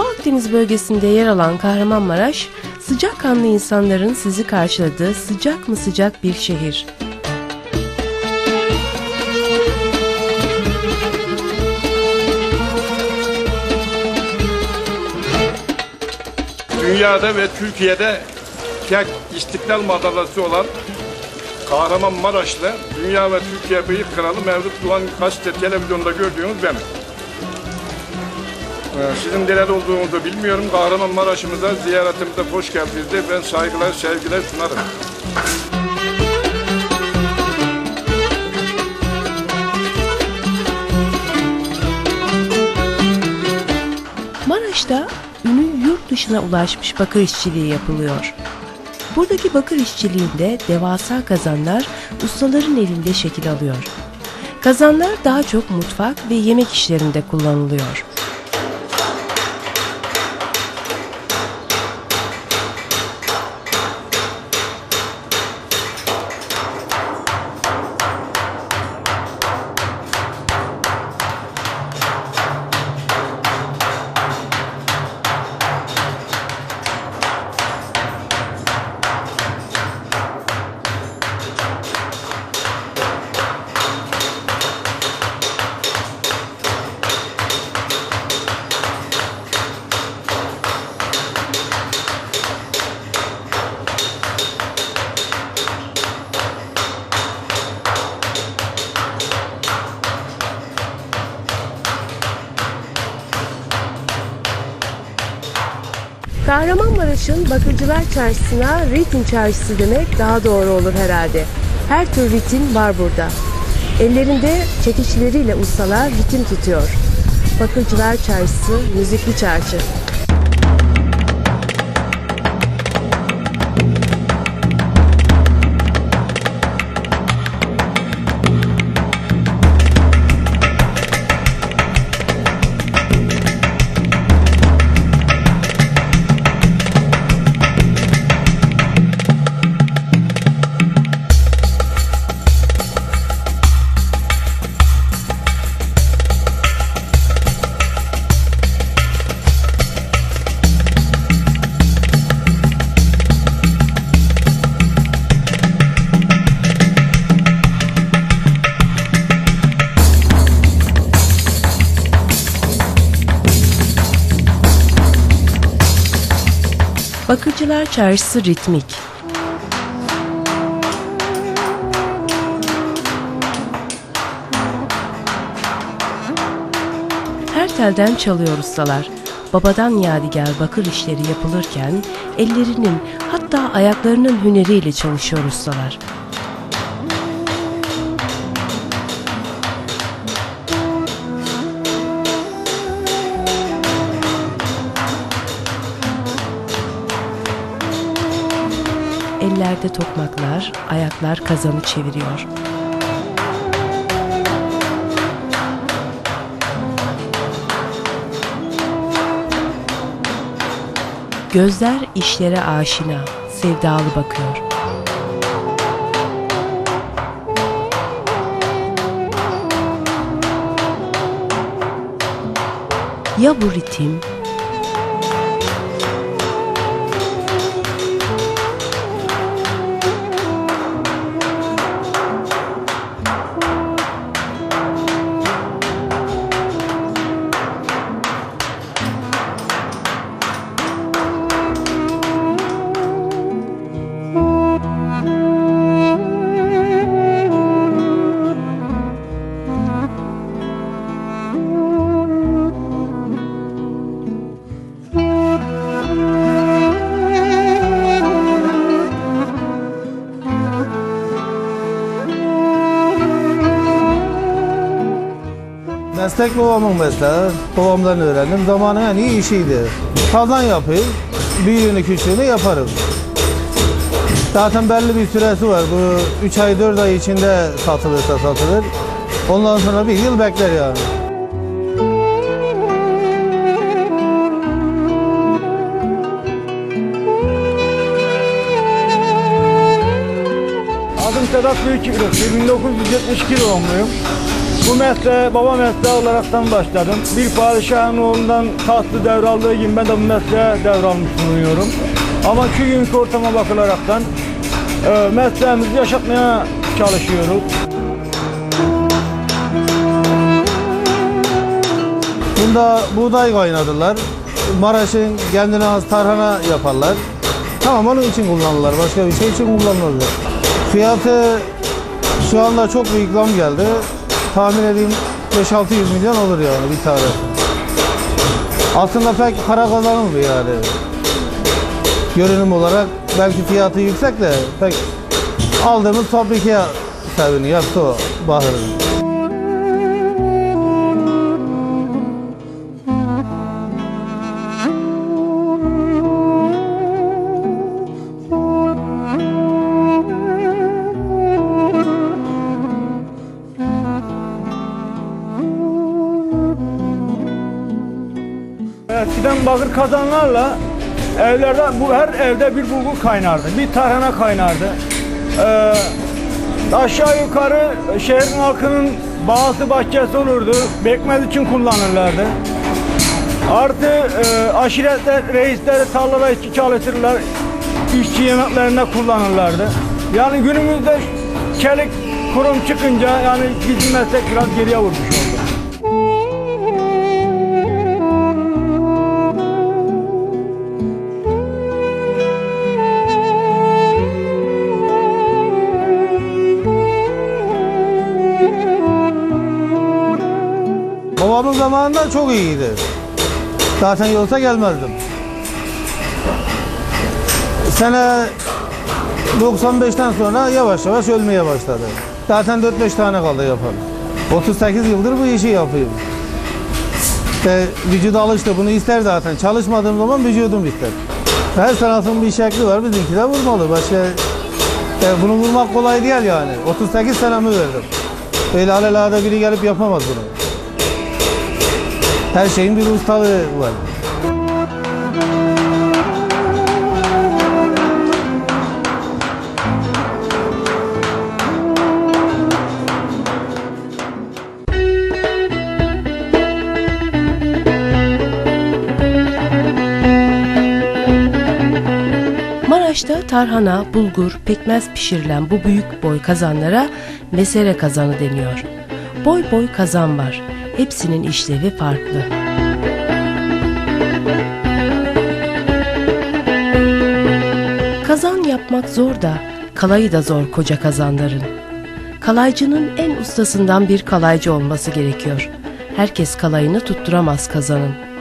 Akdeniz bölgesinde yer alan Kahramanmaraş, sıcakkanlı insanların sizi karşıladığı sıcak mı sıcak bir şehir. Dünyada ve Türkiye'de tek istiklal madalyası olan Kahramanmaraşlı Dünya ve Türkiye Bıyık Kralı Mevlüt Doğan gazete televizyonda gördüğünüz benim. Ee, Sizin neler olduğunuzu bilmiyorum. Kahramanmaraş'ımıza ziyaretimize hoş geldiniz de ben saygılar, sevgiler sunarım. Maraş'ta ünü yurt dışına ulaşmış bakır işçiliği yapılıyor. Buradaki bakır işçiliğinde devasa kazanlar ustaların elinde şekil alıyor. Kazanlar daha çok mutfak ve yemek işlerinde kullanılıyor. Kahramanmaraş'ın Bakırcılar Çarşısı'na ritim çarşısı demek daha doğru olur herhalde. Her tür ritim var burada. Ellerinde çekiçleriyle ustalar ritim tutuyor. Bakırcılar Çarşısı, müzikli çarşı. Bakırcılar Çarşısı ritmik. Her telden çalıyor ustalar. Babadan yadigar bakır işleri yapılırken ellerinin hatta ayaklarının hüneriyle çalışıyor ustalar. Ellerde tokmaklar, ayaklar kazanı çeviriyor. Gözler işlere aşina, sevdalı bakıyor. Ya bu ritim Meslek babamın mesleği. Babamdan öğrendim. Zamanın en iyi işiydi. Kazan yapayım. Büyüğünü küçüğünü yaparım. Zaten belli bir süresi var. Bu 3 ay 4 ay içinde satılırsa satılır. Ondan sonra bir yıl bekler yani. Adım Sedat Büyükçıkırık. 1972 doğumluyum. Bu mesleğe baba mesleği olaraktan başladım. Bir padişahın oğlundan tahtı devraldığı gibi ben de bu mesleğe devralmış bulunuyorum. Ama şu günkü ortama bakılaraktan e, mesleğimizi yaşatmaya çalışıyoruz. Bunda buğday kaynadılar. Maraş'ın kendine az tarhana yaparlar. Tamam onun için kullanırlar. Başka bir şey için kullanmazlar. Fiyatı şu anda çok büyük zam geldi. Tahmin edeyim 5-600 milyon olur yani bir tane. Aslında pek para kazanılmıyor yani. Görünüm olarak belki fiyatı yüksek de pek aldığımız fabrikaya seviniyor. Yaptı o bahırın. Bakır kazanlarla evlerde bu her evde bir bulgur kaynardı. Bir tarhana kaynardı. Ee, aşağı yukarı şehrin halkının bağısı bahçesi olurdu. Bekmez için kullanırlardı. Artı e, aşiretler, reisleri tarlada işçi çalıştırırlar. İşçi yemeklerinde kullanırlardı. Yani günümüzde çelik kurum çıkınca yani bizim meslek biraz geriye vurmuş oldu. Babamın zamanında çok iyiydi. Zaten yoksa gelmezdim. Sene 95'ten sonra yavaş yavaş ölmeye başladı. Zaten 4-5 tane kaldı yapan. 38 yıldır bu işi yapıyorum. İşte vücut alıştı bunu ister zaten. Çalışmadığım zaman vücudum ister. Her sanatın bir şekli var. Bizimki de vurmalı. Başka e, bunu vurmak kolay değil yani. 38 senemi verdim. Öyle alelade biri gelip yapamaz bunu. Her şeyin bir ustalığı var. Maraş'ta tarhana, bulgur, pekmez pişirilen bu büyük boy kazanlara mesere kazanı deniyor. Boy boy kazan var. Hepsinin işlevi farklı. Kazan yapmak zor da kalayı da zor koca kazanların. Kalaycının en ustasından bir kalaycı olması gerekiyor. Herkes kalayını tutturamaz kazanın.